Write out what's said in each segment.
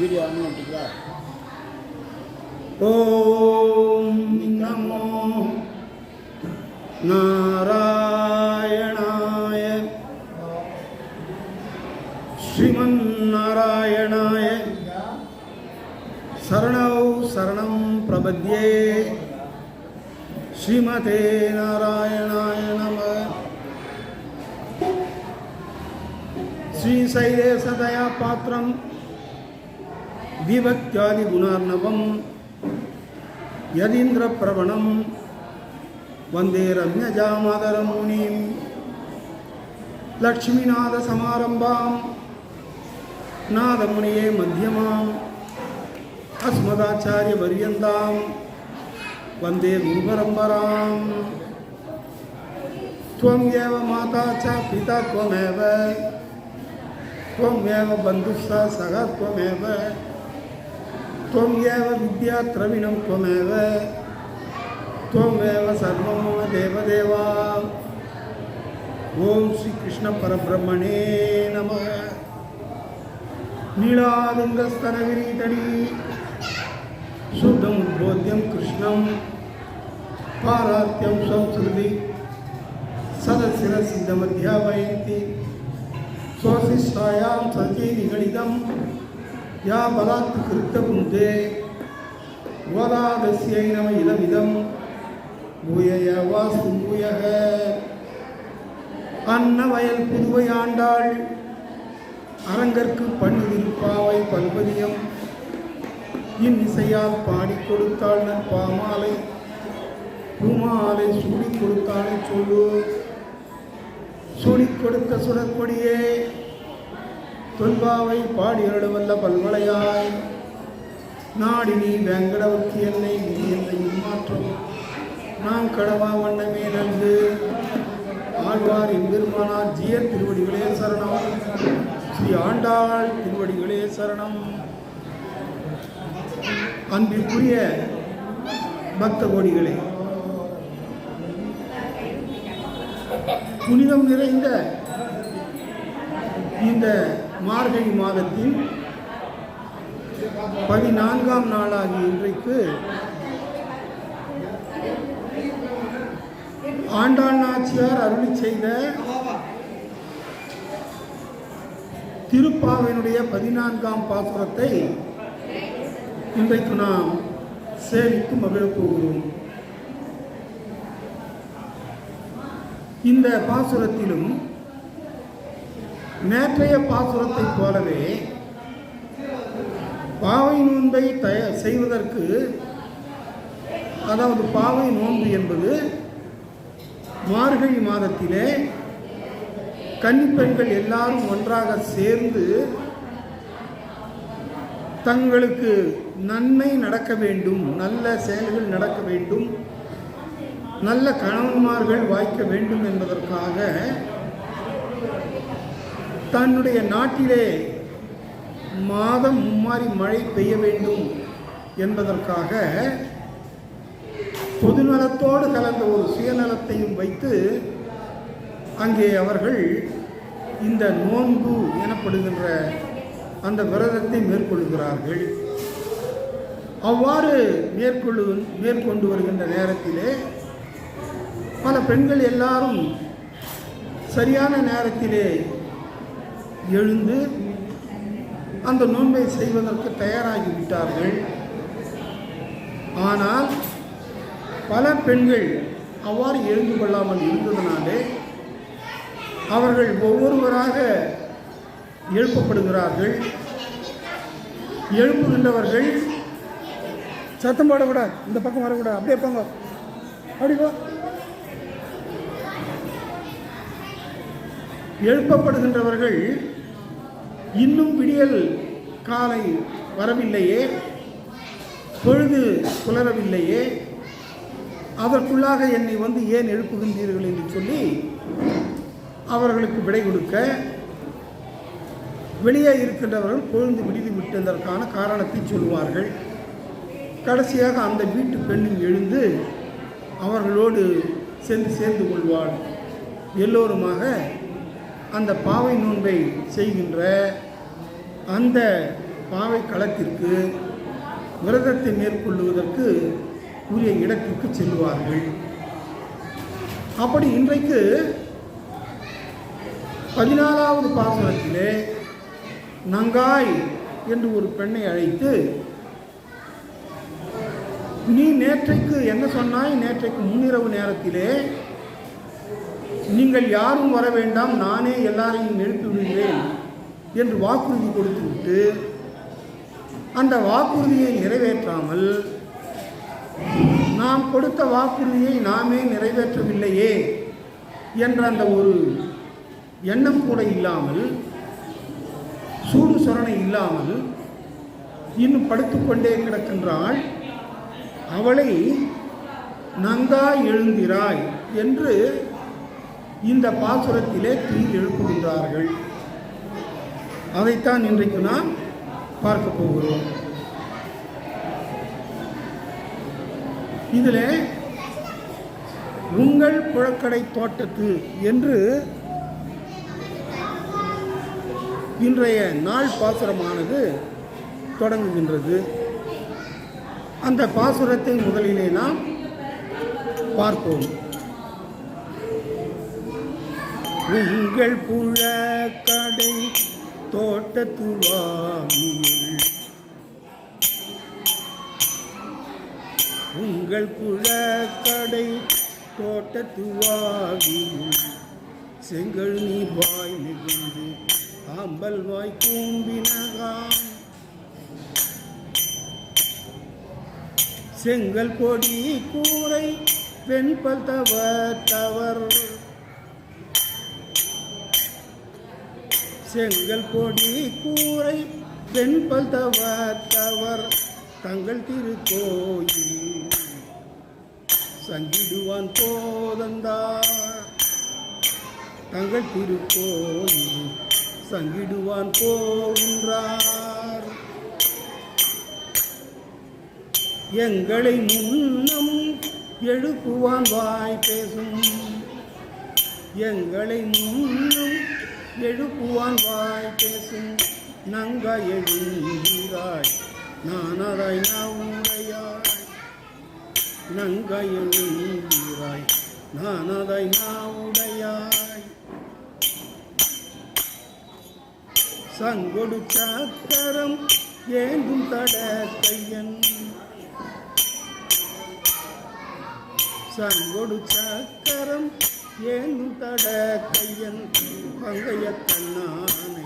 Video on பண்ணிட்டீங்களா ஓம் நமோ நாராயணாய ஸ்ரீமன் நாராயணாய சரணௌ சரணம் பிரபத்யே ஸ்ரீமதே நாராயணாய நம श्रीशैलेशदया पात्रं विभक्त्यादिगुणार्णवं यदीन्द्रप्रवणं वन्दे रम्यजामादरं मुनिं लक्ष्मीनाथसमारम्भां नादमुनिये मध्यमाम् अस्मदाचार्यपर्यन्तां वन्दे गुरुपरम्पराम् त्वम् एव माता च पिता त्वमेव त्वमेव बन्धुः सह त्वमेव त्वमेव विद्या द्रविणं त्वमेव त्वमेव सर्वं मम देवदेवा ॐ श्रीकृष्णपरब्रह्मणे नमः नीलालिङ्गस्तनगिरीतडी शुद्धमुद्बोध्यं कृष्णं पारात्यं संस्कृति सदशिरसिद्धमध्यापयन्ति स्वशिष्टायां யா பலாத் கிருத்த புஞ்சே யுவராதஸ்யை நம இதமிதம். பூயய வாசு பூயக அன்னவயல் புதுவை ஆண்டாள். அரங்கற்கு பண்ணுதிருப்பாவை பல்பதியம். இன் இசையால் பாடி கொடுத்தாள் நன் பாமாலை பூமாலை சூடி கொடுத்தாளை சொல்லு. சூடி கொடுத்த சுடற்கொடியே தொல்பாவை பாடி அருளவல்ல பல்வளையாய் நாடினி வேங்கடவர்க்கு என்னை நீ என்னை மாற்றம் நாம் கடவா வண்ணமே நன்று ஆழ்வார் எம்பெருமானார் ஜிய திருவடிகளே சரணம். ஸ்ரீ ஆண்டாள் திருவடிகளே சரணம். அன்பிற்குரிய பக்த கோடிகளே புனிதம் நிறைந்த இந்த மார்கழி மாதத்தின் பதினான்காம் நாளாகிய இன்றைக்கு ஆண்டாள் நாச்சியார் அருளி செய்த திருப்பாவினுடைய பதினான்காம் பாசுரத்தை இன்றைக்கு நாம் சேவித்து மகிழப் போகிறோம். இந்த பாசுரத்திலும் நேற்றைய பாசுரத்தை போலவே பாவை நோன்பை தய செய்வதற்கு அதாவது பாவை நோன்பு என்பது மார்கழி மாதத்திலே கன்னிப்பெண்கள் எல்லாரும் ஒன்றாக சேர்ந்து தங்களுக்கு நன்மை நடக்க வேண்டும் நல்ல செயல்கள் நடக்க வேண்டும் நல்ல கணவன்மார்கள் வாய்க்க வேண்டும் என்பதற்காக தன்னுடைய நாட்டிலே மாதம் மும்மாறி மழை பெய்ய வேண்டும் என்பதற்காக பொதுநலத்தோடு கலந்த ஒரு சுயநலத்தையும் வைத்து அங்கே அவர்கள் இந்த நோன்பு எனப்படுகின்ற அந்த விரதத்தை மேற்கொள்கிறார்கள். அவ்வாறு மேற்கொள்ளு மேற்கொண்டு வருகின்ற நேரத்திலே பல பெண்கள் எல்லாரும் சரியான நேரத்திலே எழுந்து அந்த நோன்பை செய்வதற்கு தயாராகி விட்டார்கள் ஆனால் பல பெண்கள் அவ்வாறு எழுந்து கொள்ளாமல் இருந்ததனாலே அவர்கள் ஒவ்வொருவராக எழுப்பப்படுகிறார்கள். எழுப்புகின்றவர்கள் சத்தம் போடக்கூடாது இந்த பக்கம் வரக்கூடாது அப்படியே போங்க. அப்படி போ. எழுப்பப்படுகின்றவர்கள் இன்னும் விடியல் காலை வரவில்லையே பொழுது புலரவில்லையே அதற்குள்ளாக என்னை வந்து ஏன் எழுப்புகின்றீர்கள் என்று சொல்லி அவர்களுக்கு விடை கொடுக்க வெளியே இருக்கின்றவர்கள் பொழுது விடுதி விட்டதற்கான காரணத்தை சொல்வார்கள் கடைசியாக அந்த வீட்டு பெண்ணும் எழுந்து அவர்களோடு சென்று சேர்ந்து கொள்வாள். எல்லோருமாக அந்த பாவை நோன்பை செய்கின்ற அந்த பாவை களத்திற்கு விரதத்தை மேற்கொள்ளுவதற்கு உரிய இடத்திற்கு செல்வார்கள். அப்படி இன்றைக்கு பதினாலாவது பாசனத்திலே நங்காய் என்று ஒரு பெண்ணை அழைத்து நீ நேற்றைக்கு என்ன சொன்னாய்? நேற்றைக்கு முன்னிரவு நேரத்திலே நீங்கள் யாரும் வர வேண்டாம். நானே எல்லாரையும் எழுப்பி விடுகிறேன். என்று வாக்குறுதி கொடுத்துவிட்டு அந்த வாக்குறுதியை நிறைவேற்றாமல் நாம் கொடுத்த வாக்குறுதியை நாமே நிறைவேற்றவில்லையே என்ற அந்த ஒரு எண்ணம் கூட இல்லாமல் சூடு சொரணை இல்லாமல் இன்னும் படுத்துக்கொண்டே கிடக்கின்றாள் அவளை நங்காய் எழுந்திராய் என்று இந்த பாசுரத்திலே தீ எழுப்புகின்றார்கள். அதைத்தான் இன்றைக்கு நாம் பார்க்க போகிறோம். இதில் உங்கள் புழக்கடை தோட்டத்து என்று இன்றைய நாள் பாசுரமானது தொடங்குகின்றது. அந்த பாசுரத்தை முதலிலே நாம் பார்ப்போம். உங்கள் புழக்கடை தோட்டத்து வாமியுள் உங்கள் குழக்கடை தோட்டத்து வாவியுள் செங்கல் நீ வாய் மிகுந்து ஆம்பல் வாய் கூம்பினகாம் செங்கல் பொடி கூரை வெண்பல் தவ தவர் செங்கல் பொடி கூரை வெண்பல் தவ தவர் தங்கள் திருக்கோயில். சங்கிடுவான் போதந்தார் தங்கள் திருக்கோயில். சங்கிடுவான் போகின்றார் எங்களை முன்னம் எழுப்புவான் வாய் பேசும். எங்களை முன்னும் எழுப்புவான் வாய் பேசும் நங்க எழுந்தாய் நானதாய் நாவுடையாய் நங்க எழுந்தாய் நானதாய் நாவுடையாய் சங்கொடு சாத்தரம் ஏங்கும் தட கையன் சங்கொடு சக்கரம் என் தட கையன் பங்கைய கண்ணானை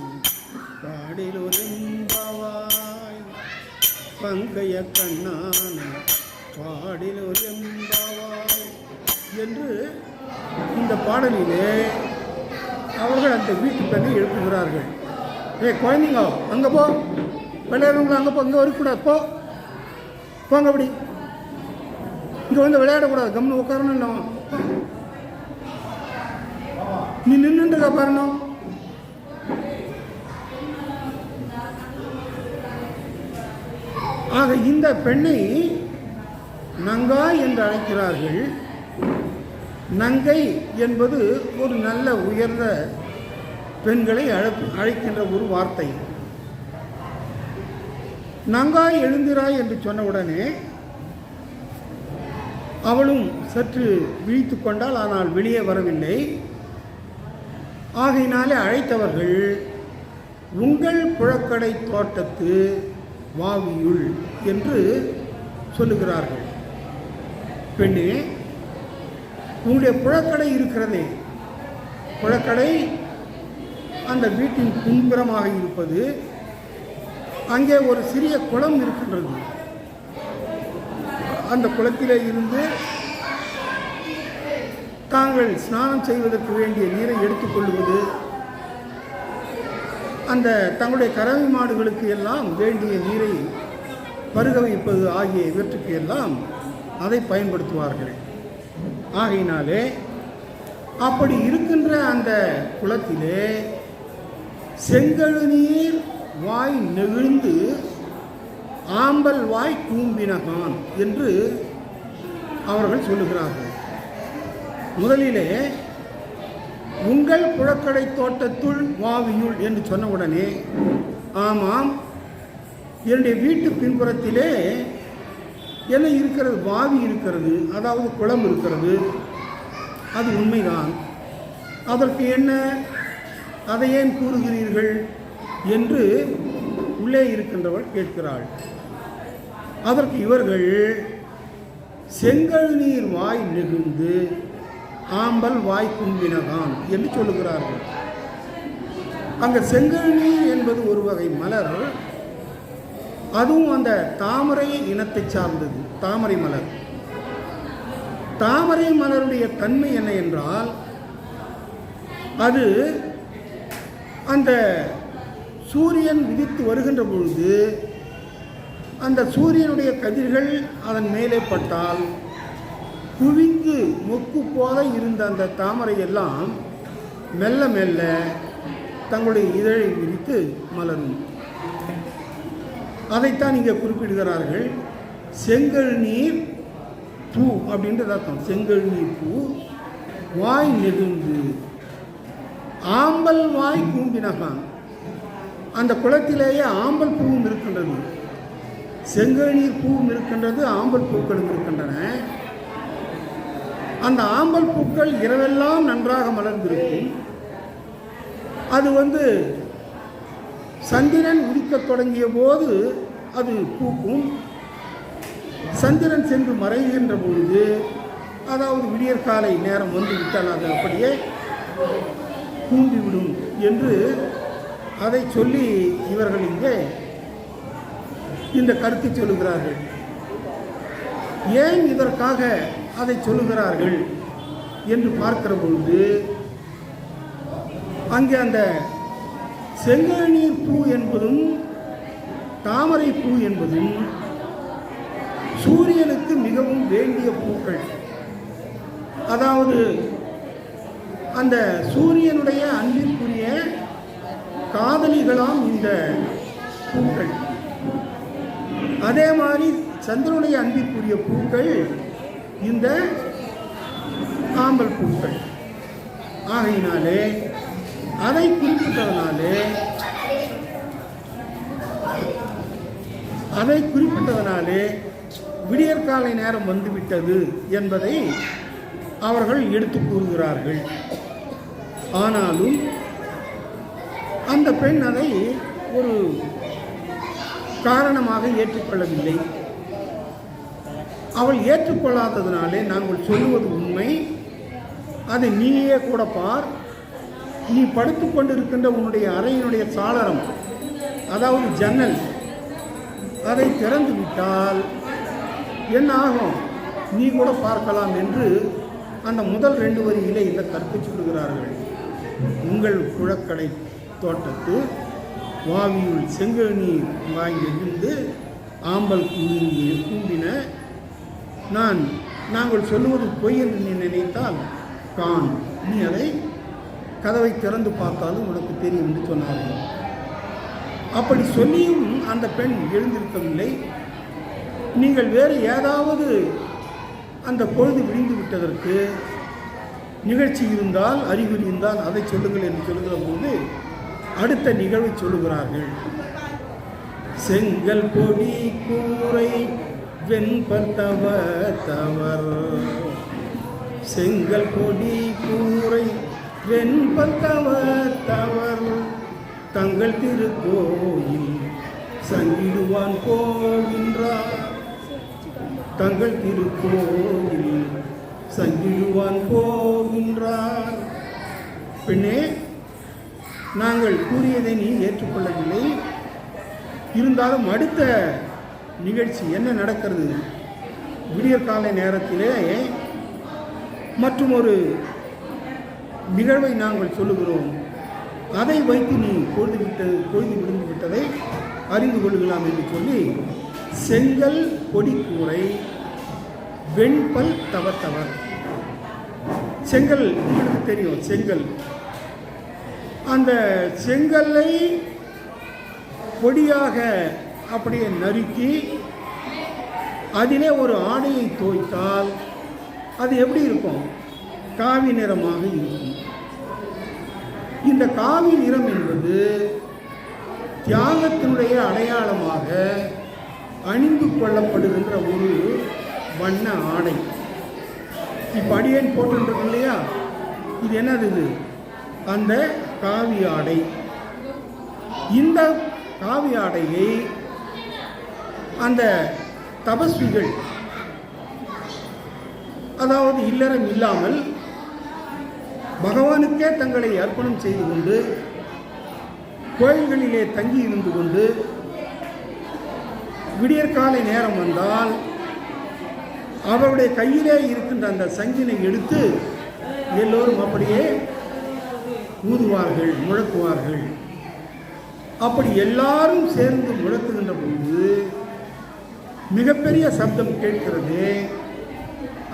பாடிலொரும்பாவாய். பங்கைய கண்ணானை பாடிலொரும்பாவாய். என்று இந்த பாடலிலே அவர்கள் அந்த வீட்டு பெண்ணை எழுப்புகிறார்கள். ஏ குழந்தைங்க அங்கே போ. விளையாடுறவங்கள அங்கே போ இங்கே வரக்கூடாது போ. போங்க அப்படி. இங்கே வந்து விளையாடக்கூடாது கம்னு உட்காரணும் இல்லை நீ நின்றுட்டுருக்க பாருணும் ஆக இந்த பெண்ணை நங்காய் என்று அழைக்கிறார்கள். நங்கை என்பது ஒரு நல்ல உயர்ந்த பெண்களை அழைக்கின்ற ஒரு வார்த்தை. நங்காய் எழுந்திராய் என்று சொன்னவுடனே அவளும் சற்று விழித்து கொண்டாள் ஆனால் வெளியே வரவில்லை. ஆகையினாலே அழைத்தவர்கள் உங்கள் புழக்கடை தோட்டத்து வாவியுள் என்று சொல்லுகிறார்கள். பெண்ணே உங்களுடைய புழக்கடை இருக்கிறதே. புழக்கடை அந்த வீட்டின் பின்புறமாக இருப்பது அங்கே ஒரு சிறிய குளம் இருக்கின்றது. அந்த குளத்திலே இருந்து தாங்கள் ஸ்நானம் செய்வதற்கு வேண்டிய நீரை எடுத்துக்கொள்வது அந்த தங்களுடைய கறவை மாடுகளுக்கு எல்லாம் வேண்டிய நீரை பருக வைப்பது ஆகிய இவற்றுக்கு எல்லாம் அதை பயன்படுத்துவார்கள். ஆகையினாலே அப்படி இருக்கின்ற அந்த குளத்திலே செங்கழு நீர் வாய் நெகிழ்ந்து ஆம்பல் வாய் கூம்பினகான் என்று அவர்கள் சொல்லுகிறார்கள். முதலிலே உங்கள் புழக்கடை தோட்டத்துள் வாவியுள் என்று சொன்ன உடனே ஆமாம் என்னுடைய வீட்டு பின்புறத்திலே என்ன இருக்கிறது? வாவி இருக்கிறது. அதாவது குளம் இருக்கிறது. அது உண்மைதான். அதற்கு என்ன? அதை ஏன் கூறுகிறீர்கள்? என்று உள்ளே இருக்கின்றவள் கேட்கிறாள். அதற்கு இவர்கள் செங்கல் நீர் வாய் மிகுந்து ஆம்பல் வாய் கும்பினகான் என்று சொல்லுகிறார்கள். அங்க செங்கழி என்பது ஒரு வகை மலர். அதுவும் அந்த தாமரை இனத்தை சார்ந்தது. தாமரை மலர். தாமரை மலருடைய தன்மை என்ன என்றால் அது அந்த சூரியன் விதித்து வருகின்ற பொழுது அந்த சூரியனுடைய கதிர்கள் அதன் மேலே பட்டால் குவிந்து மொக்கு போல இருந்த அந்த தாமரை எல்லாம் மெல்ல மெல்ல தங்களுடைய இதழை விரித்து மலரும். அதைத்தான் இங்கே குறிப்பிடுகிறார்கள். செங்கல் நீர் பூ அப்படின்றது அர்த்தம். செங்கல் நீர் பூ வாய் நெகுந்து ஆம்பல் வாய் கூம்பினகான். அந்த குளத்திலேயே ஆம்பல் பூவும் இருக்கின்றது. செங்கல் நீர் பூவும் இருக்கின்றது ஆம்பல் பூக்களும் இருக்கின்றன. அந்த ஆம்பல் பூக்கள் இரவெல்லாம் நன்றாக மலர்ந்திருக்கும். அது வந்து சந்திரன் உதிக்கத் தொடங்கிய போது அது பூக்கும். சந்திரன் சென்று மறைகின்ற பொழுது அதாவது விடியற்காலை நேரம் வந்து விட்டால் அது அப்படியே கூம்பிவிடும் என்று அதை சொல்லி இவர்கள் இங்கே இந்த கருத்தை சொல்லுகிறார்கள். ஏன் இதற்காக அதை சொல்லுகிறார்கள் என்று பார்க்கிற பொழுது அங்கே அந்த செங்கநீர் பூ என்பதும் தாமரை பூ என்பதும் சூரியனுக்கு மிகவும் வேண்டிய பூக்கள். அதாவது அந்த சூரியனுடைய அன்பிற்குரிய காதலிகளாம் இந்த பூக்கள். அதே மாதிரி சந்திரனுடைய அன்பிற்குரிய பூக்கள் இந்த ஆம்பல் பூக்கள் ஆகையினாலே அதை குறிப்பிட்டதனாலே அதை குறிப்பிட்டதனாலே விடியற்காலை நேரம் வந்துவிட்டது என்பதை அவர்கள் எடுத்து கூறுகிறார்கள். ஆனாலும் அந்த பெண் அதை ஒரு காரணமாக ஏற்றுக்கொள்ளவில்லை. அவள் ஏற்றுக்கொள்ளாததினாலே நாங்கள் சொல்லுவது உண்மை. அதை நீயே கூட பார். நீ படுத்து கொண்டிருக்கின்ற உன்னுடைய அறையினுடைய சாளரம் அதாவது ஜன்னல் அதை திறந்து விட்டால் என்ன ஆகும்? நீ கூட பார்க்கலாம் என்று அந்த முதல் ரெண்டு வரியிலே இந்த கருத்தை கொடுக்கிறார்கள் உங்கள் குழக்கடை தோட்டத்து வாவியுள் செங்கல் நீர் வாங்கி இருந்து ஆம்பல் கூம்பி கூம்பின நான் நாங்கள் சொல்லுவது பொய் என்று நீ நினைத்தால் கான் நீ அதை கதவை திறந்து பார்த்தாலும் உனக்கு தெரியும் என்று சொன்னார்கள். அப்படி சொல்லியும் அந்த பெண் எழுந்திருக்கவில்லை. நீங்கள் வேறு ஏதாவது அந்த பொழுது விடிந்து விட்டதற்கு நிகழ்ச்சி இருந்தால் அறிகுறி இருந்தால் அதை சொல்லுங்கள் என்று சொல்லுகிற போது அடுத்த நிகழ்வை சொல்லுகிறார்கள். செங்கல் பொடி கூரை வெண்பத்தவ தவர். செங்கல் கொடி கூரை வெண்பத்தவ தவர். தங்கள் திருக்கோயில் சங்கிடுவான் போகின்றார். தங்கள் திருக்கோயில் சங்கிடுவான் போகின்றார். பெண்ணே நாங்கள் கூறியதை நீ ஏற்றுக்கொள்ளவில்லை. இருந்தாலும் அடுத்த நிகழ்ச்சி என்ன நடக்கிறது? விடியற்காலை நேரத்திலே மற்றும் ஒரு நிகழ்வை நாங்கள் சொல்லுகிறோம். அதை வைத்து நீ பொழுது விட்டது பொழுது விடுந்து விட்டதை அறிந்து கொள்ளலாம் என்று சொல்லி செங்கல் கொடிக்கூரை வெண்பல் தவத்தவர் செங்கல் உங்களுக்கு தெரியும் செங்கல். அந்த செங்கல்லை பொடியாக அப்படியே நறுக்கி அதிலே ஒரு ஆடையை தோய்த்தால் அது எப்படி இருக்கும்? காவி நிறமாக இருக்கும். இந்த காவி நிறம் என்பது தியாகத்தினுடைய அடையாளமாக அணிந்து கொள்ளப்படுகின்ற ஒரு வண்ண ஆடை. இப்போ அடியேன் போட்டுருக்கு இல்லையா? இது என்னது இது? அந்த காவி ஆடை. இந்த காவி ஆடையை அந்த தபஸ்விகள் அதாவது இல்லறம் இல்லாமல் பகவானுக்கே தங்களை அர்ப்பணம் செய்து கொண்டு கோயில்களிலே தங்கி இருந்து கொண்டு விடியற்காலை நேரம் வந்தால் அவருடைய கையிலே இருக்கின்ற அந்த சங்கினை எடுத்து எல்லோரும் அப்படியே ஊதுவார்கள் முழக்குவார்கள். அப்படி எல்லாரும் சேர்ந்து முழக்குகின்ற பொழுது மிகப்பெரிய சப்தம் கேட்கிறது.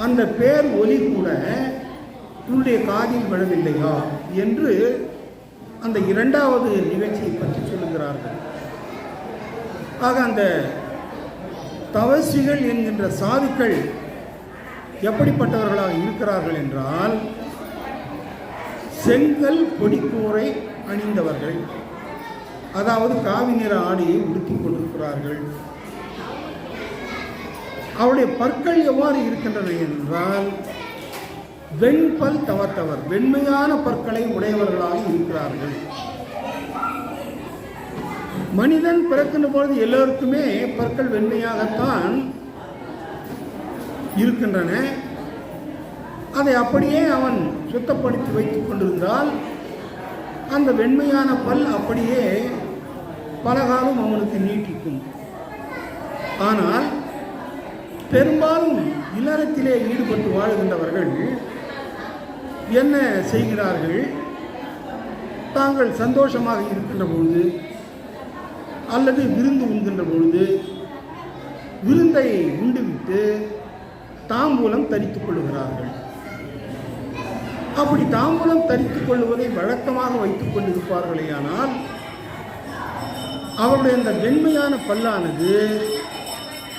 அந்த பேர் ஒலி கூட உன்னுடைய காதில் விழவில்லையா என்று அந்த இரண்டாவது நிகழ்ச்சியை பற்றி சொல்லுகிறார்கள். ஆக அந்த தவசிகள் என்கின்ற சாதுக்கள் எப்படிப்பட்டவர்களாக இருக்கிறார்கள் என்றால் செங்கல் பொடிக்கூரை அணிந்தவர்கள் அதாவது காவி நிற ஆடையை உடுத்தி கொண்டிருக்கிறார்கள். அவருடைய பற்கள் எவ்வாறு இருக்கின்றன என்றால் வெண்பல் தவத்தவர் வெண்மையான பற்களை உடையவர்களாக இருக்கிறார்கள். மனிதன் பிறக்கின்ற பொழுது எல்லோருக்குமே பற்கள் வெண்மையாகத்தான் இருக்கின்றன. அதை அப்படியே அவன் சுத்தப்படுத்தி வைத்துக் கொண்டிருந்தால் அந்த வெண்மையான பல் அப்படியே பலகாலம் அவனுக்கு நீட்டிக்கும். ஆனால் பெரும்பாலும் இல்லறத்திலே ஈடுபட்டு வாழுகின்றவர்கள் என்ன செய்கிறார்கள்? தாங்கள் சந்தோஷமாக இருக்கின்ற பொழுது அல்லது விருந்து உண்கின்ற பொழுது விருந்தை உண்டுவிட்டு தாம்பூலம் தரித்துக் கொள்ளுகிறார்கள். அப்படி தாம்பூலம் தரித்துக் கொள்வதை வழக்கமாக வைத்துக் கொண்டிருப்பார்களேயானால் அவருடைய அந்த வெண்மையான பல்லானது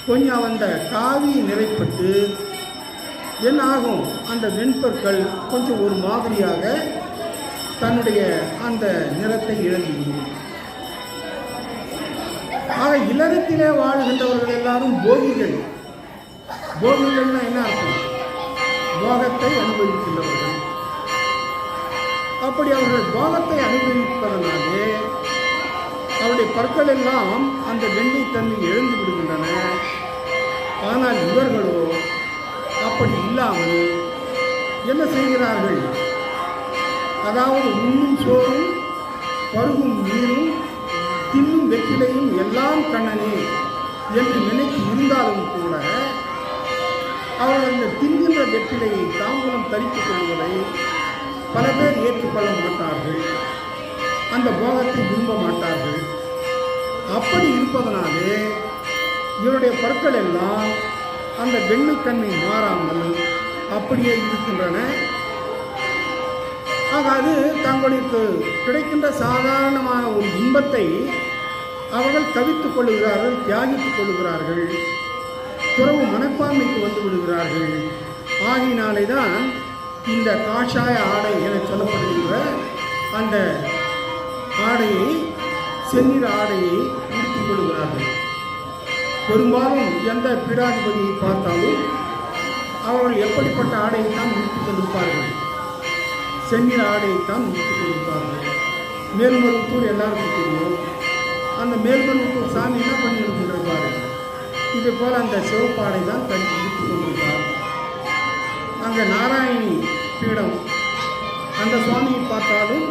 கொஞ்சம் அந்த காவி நிறைப்பட்டு என்ன ஆகும்? அந்த வெண்பற்கள் கொஞ்சம் ஒரு மாதிரியாக தன்னுடைய அந்த நிறத்தை இழந்துவிடும் ஆக இல்லறத்திலே வாழ்கின்றவர்கள் எல்லாரும் போகிகள். போகிகள்னா என்ன அர்த்தம்? போகத்தை அனுபவிக்கின்றவர்கள். அப்படி அவர்கள் போகத்தை அனுபவிப்பதனாலே அவருடைய பற்கள் எல்லாம் அந்த வெண்ணை தன்மை எழுந்து விடுகின்றன. ஆனால் இவர்களோ அப்படி இல்லாமல் என்ன செய்கிறார்கள்? அதாவது உண்ணும் சோறும் பருகும் நீரும் தின்னும் வெற்றிலையும் எல்லாம் கண்ணனே என்று நினைத்து இருந்தாலும் கூட அவர்கள் அந்த தின்கின்ற வெற்றிலையை தாம்பூலம் தரித்துக் கொள்வதை பல பேர் ஏற்றுக்கொள்ள மாட்டார்கள். அந்த போகத்தை விரும்ப மாட்டார்கள். அப்படி இருப்பதனாலே இவருடைய பற்கள் எல்லாம் அந்த வெண்மைத்தன்மை மாறாமல் அப்படியே இருக்கின்றன. ஆக அது தங்களுக்கு கிடைக்கின்ற சாதாரணமான ஒரு இன்பத்தை அவர்கள் தவித்துக் கொள்ளுகிறார்கள் தியாகித்துக் கொள்ளுகிறார்கள் துறவு மனப்பான்மைக்கு வந்து விடுகிறார்கள். ஆகினாலே தான் இந்த காஷாய ஆடை என சொல்லப்படுகின்ற அந்த ஆடையை செந்நிற ஆடையை உடுத்திக் கொள்கிறார்கள். பெரும்பாலும் எந்த பீடாதிபதியை பார்த்தாலும் அவர்கள் எப்படிப்பட்ட ஆடையை தான் உடுத்திக் கொண்டிருப்பார்கள்? செந்நிற ஆடையை தான் உடுத்திக் கொண்டிருப்பார்கள். மேல்மருவத்தூர் எல்லாருக்கும் தெரியும். அந்த மேல்மருவத்தூர் சாமி என்ன பண்ணி இருக்கின்றாரு இது போல் அந்த சிவப்பாடை தான் தனித்து உடுத்திக் கொண்டிருப்பார் அங்கே நாராயணி பீடம். அந்த சுவாமியை பார்த்தாலும்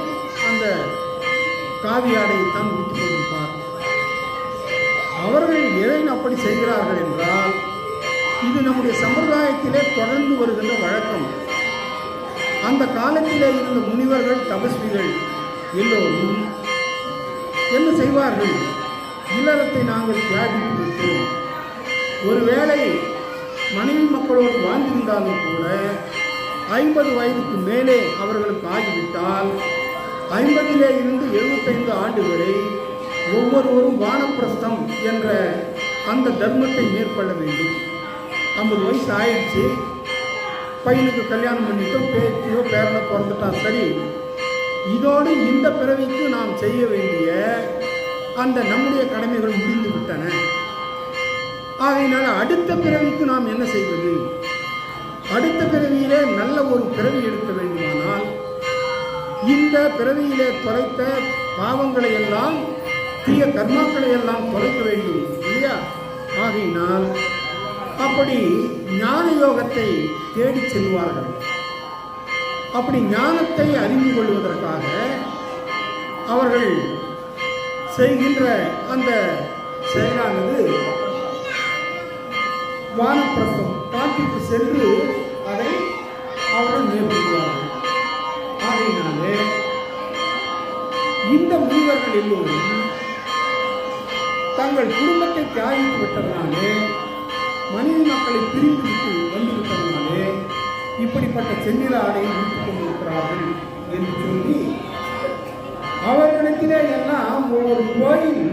அந்த காவி ஆடையை உடுத்திக் கொண்டிருப்பார். அவர்கள் ஏன் அப்படி செய்கிறார்கள் என்றால் இது நம்முடைய சம்பிரதாயத்திலே தொடர்ந்து வருகின்ற வழக்கம். அந்த காலத்திலே இருந்த முனிவர்கள் தபஸ்விகள் எல்லோரும் என்ன செய்வார்கள்? இல்லறத்தை நாங்கள் தியாகித்து விட்டோம் ஒருவேளை மனைவி மக்களோடு வாழ்ந்திருந்தாலும் கூட ஐம்பது வயதுக்கு மேலே அவர்களுக்கு ஆகிவிட்டால் ஐம்பதிலே இருந்து எழுபத்தைந்து ஆண்டுகளை ஒவ்வொருவரும் வானப்பிரஸ்தம் என்ற அந்த தர்மத்தை மேற்கொள்ள வேண்டும். ஐம்பது வயசு ஆயிடுச்சு பையனுக்கு கல்யாணம் பண்ணிட்டோம் பேத்தியோ பேரில் பிறந்துட்டான் சரி. இதோடு இந்த பிறவிக்கு நாம் செய்ய வேண்டிய அந்த நம்முடைய கடமைகள் முடிந்து விட்டன. ஆகையினால் அடுத்த பிறவிக்கு நாம் என்ன செய்வது? அடுத்த பிறவியிலே நல்ல ஒரு பிறவி எடுக்க வேண்டும். இந்த பிறவியிலே தொலைத்த பாவங்களை எல்லாம் தீய கர்மாக்களை எல்லாம் தொலைக்க வேண்டும் இல்லையா? ஆகையினால் அப்படி ஞான யோகத்தை தேடி செல்வார்கள். அப்படி ஞானத்தை அறிந்து கொள்வதற்காக அவர்கள் செய்கின்ற அந்த செயலானது வானப்பிரசம் காட்டிற்கு சென்று அதை அவர்கள் மேற்கொள்வார்கள். ஆகையினாலே இந்த முனிவர்கள் எல்லோரும் தங்கள் குடும்பத்தை தியாகித்து விட்டதனாலே மனித மக்களை பிரிந்து விட்டு இப்படிப்பட்ட செந்நிற ஆடையை உடுத்திக் கொண்டிருக்கிறார்கள் என்று சொல்லி அவர்களிடத்திலே எல்லாம் ஒவ்வொரு கோயில்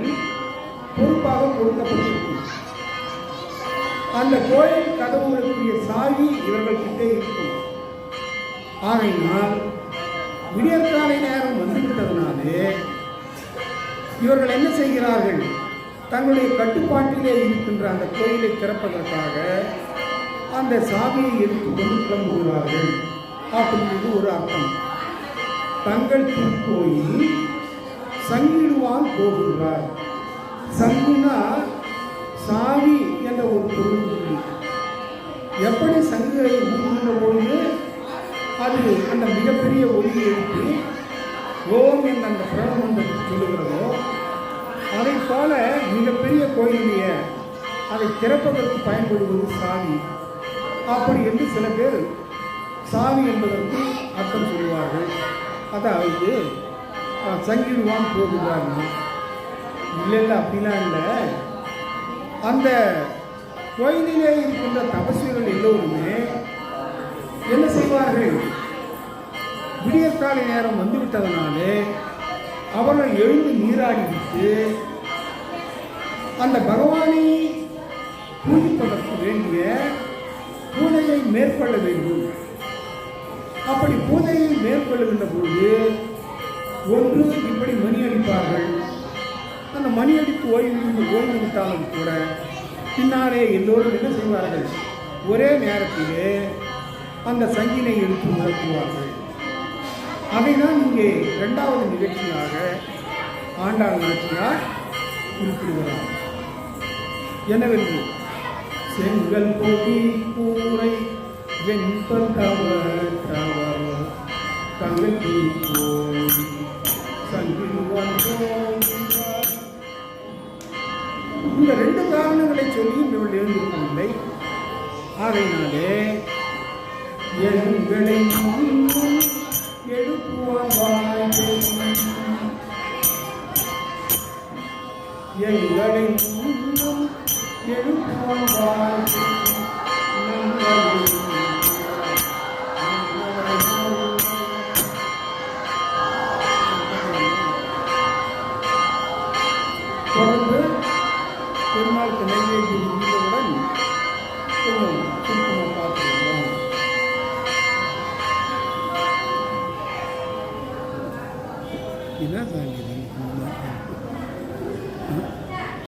பொறுப்பாக கொடுக்கப்பட்டிருக்கும் அந்த கோயில் கதவுகளுக்குரிய சாவி இவர்கள் கிட்டே இருக்கும். ஆகையினால் விடியற்காலை நேரம் வந்துவிட்டதனாலே இவர்கள் என்ன செய்கிறார்கள்? தங்களுடைய கட்டுப்பாட்டிலே இருக்கின்ற அந்த கோயிலை திறப்பதற்காக அந்த சாவியை எடுத்துக்கொண்டு கிளம்புகிறார்கள் அப்படின்றது ஒரு அர்த்தம். தங்கள் திருக்கோயில் சங்கிடுவான் போகின்றார். சங்குனா சாவி என்ற ஒரு பொருள். எப்படி சங்குகளை ஊதுகின்ற பொழுது அது அந்த மிகப்பெரிய ஒளியை எடுத்து ஓம் என்ற அந்த பிரபந்தத்தை சொல்லுகிறதோ அதை போல மிகப்பெரிய கோயிலுடைய அதை திறப்பதற்கு பயன்படுவது சாவி அப்படி என்று சில பேர் சாவி என்பதற்கு அர்த்தம் சொல்லுவார்கள். அதாவது சங்கிடுவான் போகுவார்கள் இல்லை இல்லை அப்படிலாம் இல்லை. அந்த கோயிலிலே இருக்கின்ற தபசுகள் எல்லோருமே என்ன செய்வார்கள்? விடியற்காலை நேரம் வந்துவிட்டதனாலே அவர்கள் எழுந்து நீராடிவிட்டு அந்த பகவானை பூஜிப்பதற்கு வேண்டிய பூஜையை மேற்கொள்ள வேண்டும். அப்படி பூஜையை மேற்கொள்ளுகின்ற பொழுது ஒன்று இப்படி மணி அடிப்பார்கள். அந்த மணி அடித்து ஓய்வு ஓய்வு விட்டாலும் கூட பின்னாலே எல்லோரும் என்ன செய்வார்கள்? ஒரே நேரத்திலே அந்த சங்கினை எடுத்து முழக்குவார்கள் அதைதான் இங்கே இரண்டாவது நிகழ்ச்சியாக ஆண்டாள் நாச்சியார் குறிப்பிடுகிறார். எனவென்று செங்கல் பொடி கூரை வெண்பல் தவர் தங்கி போய் இந்த ரெண்டு காரணங்களை சொல்லி இவள் எழுந்திருக்கவில்லை. ஆகையினாலே எங்களை முன்னும் எடுக்குவான் வாழ்க்கை எங்களை முன்னும் எழுப்புவான்